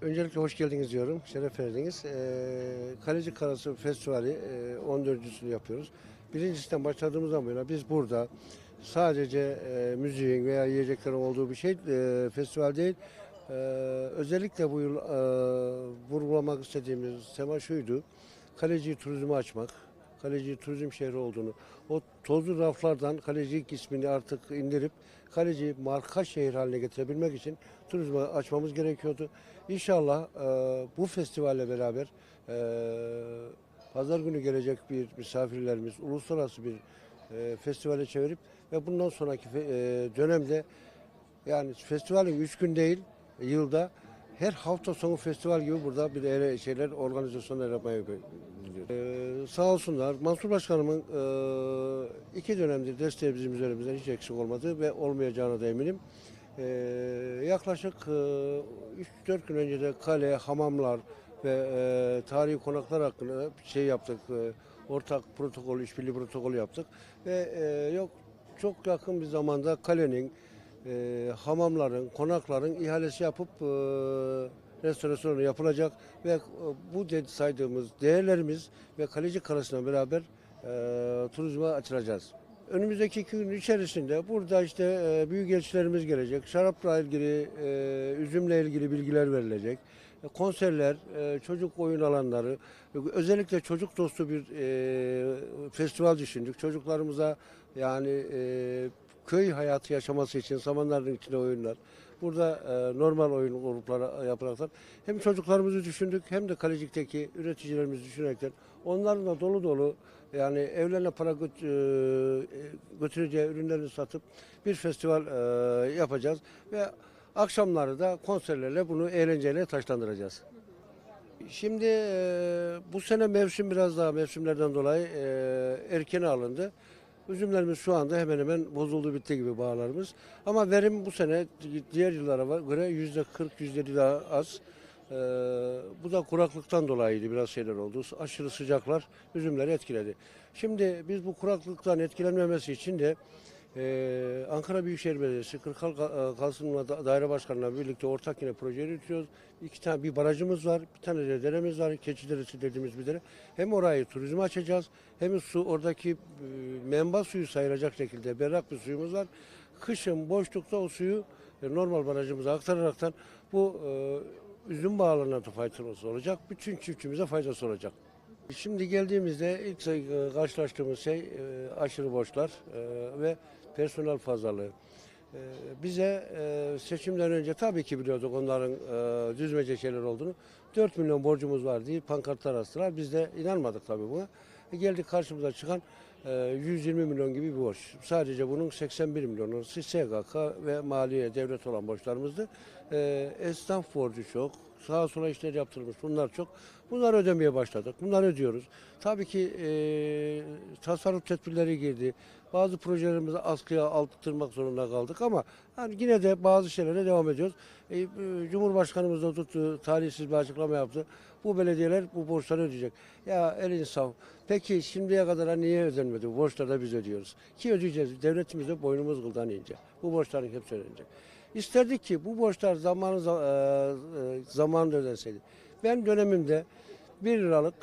Öncelikle hoş geldiniz diyorum. Şeref verdiniz. Ee, Kaleci Karası Festivali e, 14.sünü yapıyoruz. Birincisinden başladığımızdan beri biz burada sadece e, müziğin veya yiyeceklerin olduğu bir şey e, festival değil. E, özellikle bu yıl e, vurgulamak istediğimiz tema şuydu. Kaleci turizmi açmak. Kaleci turizm şehri olduğunu, o tozlu raflardan Kalecik ismini artık indirip Kaleci marka şehir haline getirebilmek için turizmi açmamız gerekiyordu. İnşallah e, bu festivalle beraber e, pazar günü gelecek bir misafirlerimiz uluslararası bir e, festivale çevirip ve bundan sonraki e, dönemde yani festivalin üç gün değil yılda her hafta sonu festival gibi burada bir şeyler organizasyonlar. Ee, sağ olsunlar Mansur Başkanımın e, iki dönemdir desteği bizim üzerimizden hiç eksik olmadı ve olmayacağına da eminim. Ee, yaklaşık e, 3-4 gün önce de kale, hamamlar ve e, tarihi konaklar hakkında şey yaptık. E, ortak protokol, işbirliği protokolü yaptık ve e, yok çok yakın bir zamanda kalenin, e, hamamların, konakların ihalesi yapıp e, restorasyonu yapılacak ve e, bu saydığımız değerlerimiz ve kaleci karasıyla beraber e, turizme açılacağız. Önümüzdeki iki gün içerisinde burada işte e, büyük elçilerimiz gelecek. Şarapla ilgili, e, üzümle ilgili bilgiler verilecek. E, konserler, e, çocuk oyun alanları, e, özellikle çocuk dostu bir e, festival düşündük. Çocuklarımıza yani e, köy hayatı yaşaması için samanların içinde oyunlar. Burada e, normal oyun grupları yaparaktan hem çocuklarımızı düşündük hem de Kalecik'teki üreticilerimizi düşünerekten onların da dolu dolu yani evlerine para göt- e, götüreceği ürünlerini satıp bir festival e, yapacağız ve akşamları da konserlerle bunu eğlenceyle taşlandıracağız. Şimdi e, bu sene mevsim biraz daha mevsimlerden dolayı e, erkene alındı. Üzümlerimiz şu anda hemen hemen bozuldu bitti gibi bağlarımız. Ama verim bu sene diğer yıllara göre yüzde 40 yüzde daha az. E, bu da kuraklıktan dolayıydı biraz şeyler oldu. Aşırı sıcaklar üzümleri etkiledi. Şimdi biz bu kuraklıktan etkilenmemesi için de ee, Ankara Büyükşehir Belediyesi, Kırkal Ka- Kalsınma Da- Daire Başkanı'yla birlikte ortak yine proje yürütüyoruz. İki tane bir barajımız var, bir tane de deremiz var, Keçideresi dediğimiz bir dere. Hem orayı turizme açacağız, hem su oradaki e, menba suyu sayılacak şekilde berrak bir suyumuz var. Kışın boşlukta o suyu e, normal barajımıza aktararaktan bu e, üzüm bağlarına da faydası olacak. Bütün çiftçimize faydası olacak. Şimdi geldiğimizde ilk e, karşılaştığımız şey e, aşırı borçlar e, ve personel fazlalığı. E, Bize e, seçimden önce tabii ki biliyorduk onların e, düzmece şeyler olduğunu. 4 milyon borcumuz var diye pankartlar astılar. Biz de inanmadık tabii buna. E, Geldik karşımıza çıkan e, 120 milyon gibi bir borç. Sadece bunun 81 milyonu SGK ve maliye devlet olan borçlarımızdı. Esnaf borcu çok. Sağa sola işler yaptırılmış. Bunlar çok. Bunları ödemeye başladık. Bunları ödüyoruz. Tabii ki e, tasarruf tedbirleri girdi. Bazı projelerimizi askıya aldırmak zorunda kaldık ama yani yine de bazı şeylere devam ediyoruz. E, e, Cumhurbaşkanımız da tuttu, talihsiz bir açıklama yaptı. Bu belediyeler bu borçları ödeyecek. Ya el insaf. Peki şimdiye kadar niye ödenmedi? Bu borçları da biz ödüyoruz. Ki ödeyeceğiz. Devletimiz de boynumuz kıldan ince. Bu borçların hepsi ödenecek. İsterdik ki bu borçlar zamanı za- e, e, zamanında ödenseydi. Ben dönemimde 1 liralık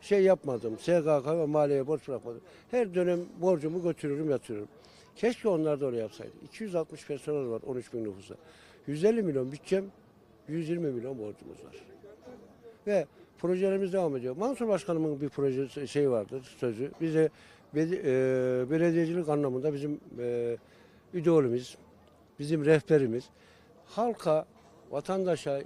şey yapmadım. SGK ve maliye borç bırakmadım. Her dönem borcumu götürürüm yatırırım. Keşke onlar da öyle yapsaydı. 260 personel var 13 bin nüfusa. 150 milyon bütçem, 120 milyon borcumuz var. Ve projelerimiz devam ediyor. Mansur Başkanımın bir proje şey vardır sözü. Bize e, belediyecilik anlamında bizim e, idolümüz, bizim rehberimiz halka, vatandaşa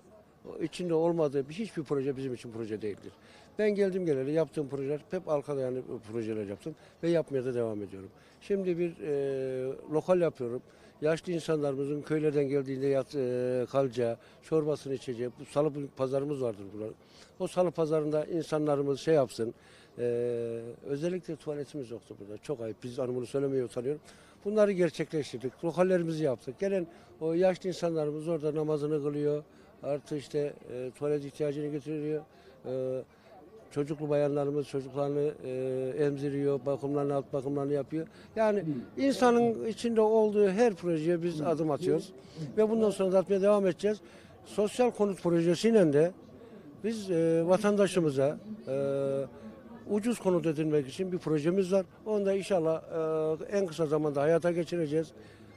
içinde olmadığı bir hiçbir proje bizim için proje değildir. Ben geldim geleli yaptığım projeler hep halka dayanı projeler yaptım ve yapmaya da devam ediyorum. Şimdi bir e, lokal yapıyorum. Yaşlı insanlarımızın köylerden geldiğinde yat, e, kalacağı, çorbasını içeceği, bu salı pazarımız vardır burada. O salı pazarında insanlarımız şey yapsın, e, özellikle tuvaletimiz yoktu burada. Çok ayıp. Biz bunu söylemeye utanıyorum. Bunları gerçekleştirdik. Lokallerimizi yaptık. Gelen o yaşlı insanlarımız orada namazını kılıyor. Artı işte e, tuvalet ihtiyacını getiriyor. E, çocuklu bayanlarımız çocuklarını e, emziriyor, bakımlarını, alt bakımlarını yapıyor. Yani insanın içinde olduğu her projeye biz adım atıyoruz. Ve bundan sonra da atmaya devam edeceğiz. sosyal konut projesiyle de biz e, vatandaşımıza e, ucuz konut edinmek için bir projemiz var. Onu da inşallah e, en kısa zamanda hayata geçireceğiz.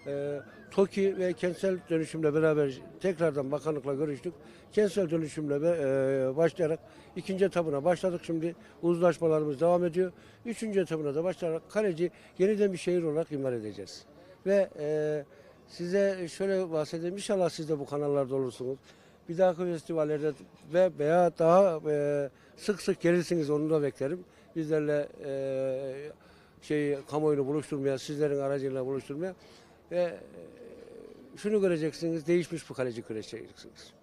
E, TOKİ ve kentsel dönüşümle beraber tekrardan bakanlıkla görüştük. Kentsel dönüşümle e, başlayarak ikinci etabına başladık şimdi. Uzlaşmalarımız devam ediyor. Üçüncü etabına da başlayarak kaleci yeniden bir şehir olarak imar edeceğiz. Ve e, size şöyle bahsedeyim. İnşallah siz de bu kanallarda olursunuz. Bir dahaki festivallerde ve veya daha e, sık sık gelirsiniz onu da beklerim. Bizlerle e, şey kamuoyunu buluşturmaya, sizlerin aracıyla buluşturmaya ve e, şunu göreceksiniz, değişmiş bu kaleci göreceksiniz.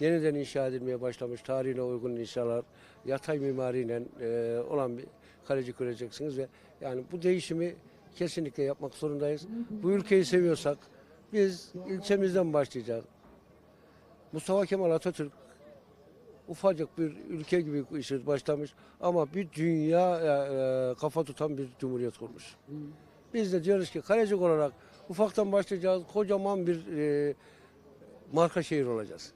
Yeniden inşa edilmeye başlamış, tarihine uygun inşalar, yatay mimariyle e, olan bir kaleci göreceksiniz ve yani bu değişimi kesinlikle yapmak zorundayız. Bu ülkeyi seviyorsak biz ilçemizden başlayacağız. Mustafa Kemal Atatürk ufacık bir ülke gibi işi başlamış ama bir dünya e, kafa tutan bir cumhuriyet kurmuş. Biz de diyoruz ki kalecik olarak ufaktan başlayacağız, kocaman bir e, marka şehir olacağız.